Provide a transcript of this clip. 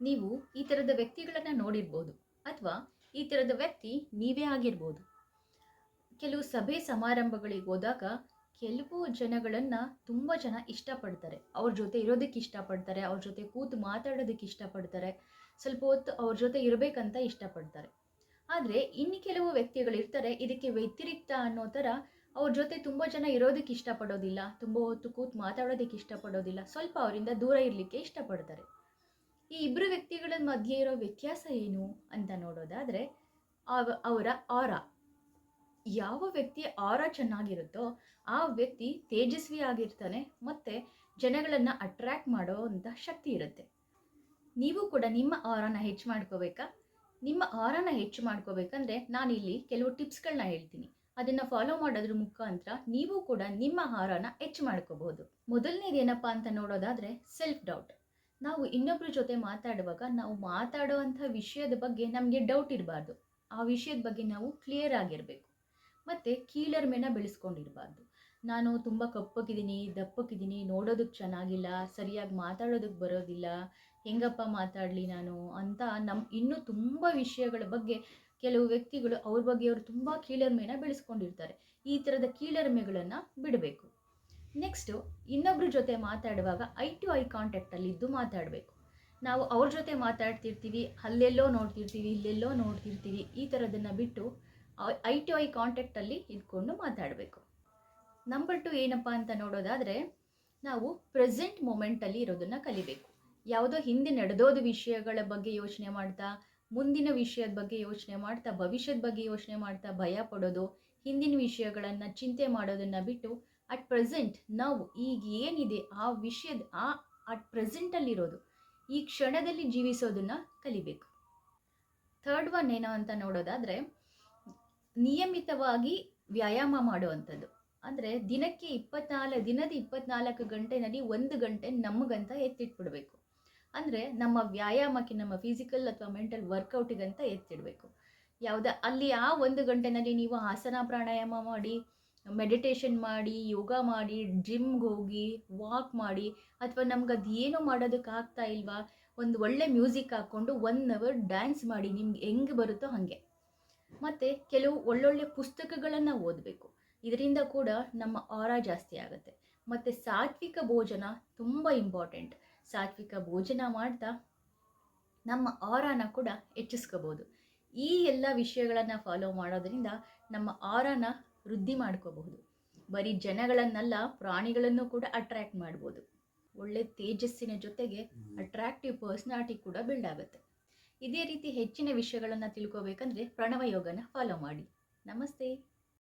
ನೀವು ಈ ಥರದ ವ್ಯಕ್ತಿಗಳನ್ನು ನೋಡಿರ್ಬೋದು ಅಥವಾ ಈ ಥರದ ವ್ಯಕ್ತಿ ನೀವೇ ಆಗಿರ್ಬೋದು. ಕೆಲವು ಸಭೆ ಸಮಾರಂಭಗಳಿಗೆ ಹೋದಾಗ ಕೆಲವು ಜನಗಳನ್ನು ತುಂಬ ಜನ ಇಷ್ಟಪಡ್ತಾರೆ. ಅವ್ರ ಜೊತೆ ಇರೋದಕ್ಕೆ ಇಷ್ಟಪಡ್ತಾರೆ, ಅವ್ರ ಜೊತೆ ಕೂತು ಮಾತಾಡೋದಕ್ಕೆ ಇಷ್ಟಪಡ್ತಾರೆ, ಸ್ವಲ್ಪ ಹೊತ್ತು ಅವ್ರ ಜೊತೆ ಇರಬೇಕಂತ ಇಷ್ಟಪಡ್ತಾರೆ. ಆದರೆ ಇನ್ನು ಕೆಲವು ವ್ಯಕ್ತಿಗಳಿರ್ತಾರೆ ಇದಕ್ಕೆ ವ್ಯತಿರಿಕ್ತ ಅನ್ನೋ ಥರ ಅವ್ರ ಜೊತೆ ತುಂಬ ಜನ ಇರೋದಕ್ಕೆ ಇಷ್ಟಪಡೋದಿಲ್ಲ, ತುಂಬ ಹೊತ್ತು ಕೂತು ಮಾತಾಡೋದಕ್ಕೆ ಇಷ್ಟಪಡೋದಿಲ್ಲ, ಸ್ವಲ್ಪ ಅವರಿಂದ ದೂರ ಇರಲಿಕ್ಕೆ ಇಷ್ಟಪಡ್ತಾರೆ. ಈ ಇಬ್ಬರು ವ್ಯಕ್ತಿಗಳ ಮಧ್ಯೆ ಇರೋ ವ್ಯತ್ಯಾಸ ಏನು ಅಂತ ನೋಡೋದಾದರೆ ಅವ, ಅವರ ಆರ. ಯಾವ ವ್ಯಕ್ತಿ ಆರ ಚೆನ್ನಾಗಿರುತ್ತೋ ಆ ವ್ಯಕ್ತಿ ತೇಜಸ್ವಿ ಆಗಿರ್ತಾನೆ ಮತ್ತು ಜನಗಳನ್ನು ಅಟ್ರ್ಯಾಕ್ಟ್ ಮಾಡೋ ಅಂತ ಶಕ್ತಿ ಇರುತ್ತೆ. ನೀವು ಕೂಡ ನಿಮ್ಮ ಆರನ ಹೆಚ್ಚು ಮಾಡ್ಕೋಬೇಕಾ? ನಿಮ್ಮ ಆರನ ಹೆಚ್ಚು ಮಾಡ್ಕೋಬೇಕಂದ್ರೆ ನಾನಿಲ್ಲಿ ಕೆಲವು ಟಿಪ್ಸ್ಗಳನ್ನ ಹೇಳ್ತೀನಿ. ಅದನ್ನು ಫಾಲೋ ಮಾಡೋದ್ರ ಮುಖಾಂತರ ನೀವು ಕೂಡ ನಿಮ್ಮ ಆರನ ಹೆಚ್ಚು ಮಾಡ್ಕೋಬಹುದು. ಮೊದಲನೇದೇನಪ್ಪ ಅಂತ ನೋಡೋದಾದರೆ ಸೆಲ್ಫ್ ಡೌಟ್ ನಾವು ಇನ್ನೊಬ್ಬರ ಜೊತೆ ಮಾತಾಡುವಾಗ ನಾವು ಮಾತಾಡುವಂಥ ವಿಷಯದ ಬಗ್ಗೆ ನಮಗೆ ಡೌಟ್ ಇರಬಾರ್ದು. ಆ ವಿಷಯದ ಬಗ್ಗೆ ನಾವು ಕ್ಲಿಯರ್ ಆಗಿರಬೇಕು. ಮತ್ತು ಕೀಳರಿಮೆನ ಬೆಳೆಸ್ಕೊಂಡಿರಬಾರ್ದು. ನಾನು ತುಂಬ ಕಪ್ಪಕ್ಕಿದ್ದೀನಿ ದಪ್ಪಕ್ಕಿದ್ದೀನಿ ನೋಡೋದಕ್ಕೆ ಚೆನ್ನಾಗಿಲ್ಲ, ಸರಿಯಾಗಿ ಮಾತಾಡೋದಕ್ಕೆ ಬರೋದಿಲ್ಲ, ಹೆಂಗಪ್ಪ ಮಾತಾಡಲಿ ನಾನು ಅಂತ ನಮ್ಮ ಇನ್ನೂ ತುಂಬ ವಿಷಯಗಳ ಬಗ್ಗೆ ಕೆಲವು ವ್ಯಕ್ತಿಗಳು ಅವ್ರ ಬಗ್ಗೆ ಅವರು ತುಂಬ ಕೀಳರಿಮೆನ ಬೆಳೆಸ್ಕೊಂಡಿರ್ತಾರೆ. ಈ ಥರದ ಕೀಳರ್ಮೆಗಳನ್ನು ಬಿಡಬೇಕು. ನೆಕ್ಸ್ಟು ಇನ್ನೊಬ್ಬರ ಜೊತೆ ಮಾತಾಡುವಾಗ ಐ ಟು ಐ ಕಾಂಟ್ಯಾಕ್ಟಲ್ಲಿದ್ದು ಮಾತಾಡಬೇಕು. ನಾವು ಅವ್ರ ಜೊತೆ ಮಾತಾಡ್ತಿರ್ತೀವಿ, ಅಲ್ಲೆಲ್ಲೋ ನೋಡ್ತಿರ್ತೀವಿ, ಇಲ್ಲೆಲ್ಲೋ ನೋಡ್ತಿರ್ತೀವಿ, ಈ ಥರದನ್ನು ಬಿಟ್ಟು ಐ ಟು ಐ ಕಾಂಟ್ಯಾಕ್ಟಲ್ಲಿ ಇದ್ಕೊಂಡು ಮಾತಾಡಬೇಕು. ನಂಬರ್ ಟು ಏನಪ್ಪ ಅಂತ ನೋಡೋದಾದರೆ, ನಾವು ಪ್ರೆಸೆಂಟ್ ಮೂಮೆಂಟಲ್ಲಿ ಇರೋದನ್ನು ಕಲಿಬೇಕು. ಯಾವುದೋ ಹಿಂದೆ ನಡೆದೋದ ವಿಷಯಗಳ ಬಗ್ಗೆ ಯೋಚನೆ ಮಾಡ್ತಾ, ಮುಂದಿನ ವಿಷಯದ ಬಗ್ಗೆ ಯೋಚನೆ ಮಾಡ್ತಾ, ಭವಿಷ್ಯದ ಬಗ್ಗೆ ಯೋಚನೆ ಮಾಡ್ತಾ ಭಯ ಪಡೋದು, ಹಿಂದಿನ ವಿಷಯಗಳನ್ನು ಚಿಂತೆ ಮಾಡೋದನ್ನು ಬಿಟ್ಟು ಅಟ್ ಪ್ರೆಸೆಂಟ್ ನಾವು ಈಗ ಏನಿದೆ ಆ ವಿಷಯದ ಆ ಅಟ್ ಪ್ರೆಸೆಂಟಲ್ಲಿರೋದು ಈ ಕ್ಷಣದಲ್ಲಿ ಜೀವಿಸೋದನ್ನು ಕಲಿಬೇಕು. ಥರ್ಡ್ ಒನ್ ಏನೋ ಅಂತ ನೋಡೋದಾದರೆ, ನಿಯಮಿತವಾಗಿ ವ್ಯಾಯಾಮ ಮಾಡುವಂಥದ್ದು. ಅಂದರೆ ದಿನಕ್ಕೆ ಇಪ್ಪತ್ನಾಲ್ಕು, ದಿನದ ಇಪ್ಪತ್ನಾಲ್ಕು ಗಂಟೆನಲ್ಲಿ ಒಂದು ಗಂಟೆ ನಮಗಂತ ಎತ್ತಿಟ್ಬಿಡ್ಬೇಕು. ಅಂದರೆ ನಮ್ಮ ವ್ಯಾಯಾಮಕ್ಕೆ, ನಮ್ಮ ಫಿಸಿಕಲ್ ಅಥವಾ ಮೆಂಟಲ್ ವರ್ಕೌಟಿಗಂತ ಎತ್ತಿಡಬೇಕು. ಯಾವುದೇ, ಅಲ್ಲಿ ಆ ಒಂದು ಗಂಟೆನಲ್ಲಿ ನೀವು ಆಸನ ಪ್ರಾಣಾಯಾಮ ಮಾಡಿ ಮೆಡಿಟೇಷನ್ ಮಾಡಿ ಯೋಗ ಮಾಡಿ ಜಿಮ್ಗೆ ಹೋಗಿ ವಾಕ್ ಮಾಡಿ ಅಥವಾ ನಮ್ಗೆ ಅದು ಮಾಡೋದಕ್ಕೆ ಆಗ್ತಾ ಇಲ್ವಾ, ಒಂದು ಒಳ್ಳೆ ಮ್ಯೂಸಿಕ್ ಹಾಕ್ಕೊಂಡು ಒನ್ ಅವರ್ ಡ್ಯಾನ್ಸ್ ಮಾಡಿ ನಿಮ್ಗೆ ಹೆಂಗೆ ಬರುತ್ತೋ ಹಾಗೆ. ಮತ್ತು ಕೆಲವು ಒಳ್ಳೊಳ್ಳೆ ಪುಸ್ತಕಗಳನ್ನು ಓದಬೇಕು. ಇದರಿಂದ ಕೂಡ ನಮ್ಮ ಆರ ಜಾಸ್ತಿ ಆಗುತ್ತೆ. ಮತ್ತು ಸಾತ್ವಿಕ ಭೋಜನ ತುಂಬ ಇಂಪಾರ್ಟೆಂಟ್ ಸಾತ್ವಿಕ ಭೋಜನ ಮಾಡ್ತಾ ನಮ್ಮ ಆರಾನ ಕೂಡ ಹೆಚ್ಚಿಸ್ಕೋಬೋದು. ಈ ಎಲ್ಲ ವಿಷಯಗಳನ್ನು ಫಾಲೋ ಮಾಡೋದ್ರಿಂದ ನಮ್ಮ ಆರಾನ ವೃದ್ಧಿ ಮಾಡ್ಕೋಬಹುದು. ಬರೀ ಜನಗಳನ್ನೆಲ್ಲ ಪ್ರಾಣಿಗಳನ್ನು ಕೂಡ ಅಟ್ರ್ಯಾಕ್ಟ್ ಮಾಡ್ಬೋದು. ಒಳ್ಳೆ ತೇಜಸ್ಸಿನ ಜೊತೆಗೆ ಅಟ್ರಾಕ್ಟಿವ್ ಪರ್ಸ್ನಾಲಿಟಿ ಕೂಡ ಬಿಲ್ಡ್ ಆಗುತ್ತೆ. ಇದೇ ರೀತಿ ಹೆಚ್ಚಿನ ವಿಷಯಗಳನ್ನು ತಿಳ್ಕೋಬೇಕಂದ್ರೆ ಪ್ರಣವಯೋಗನ ಫಾಲೋ ಮಾಡಿ. ನಮಸ್ತೆ.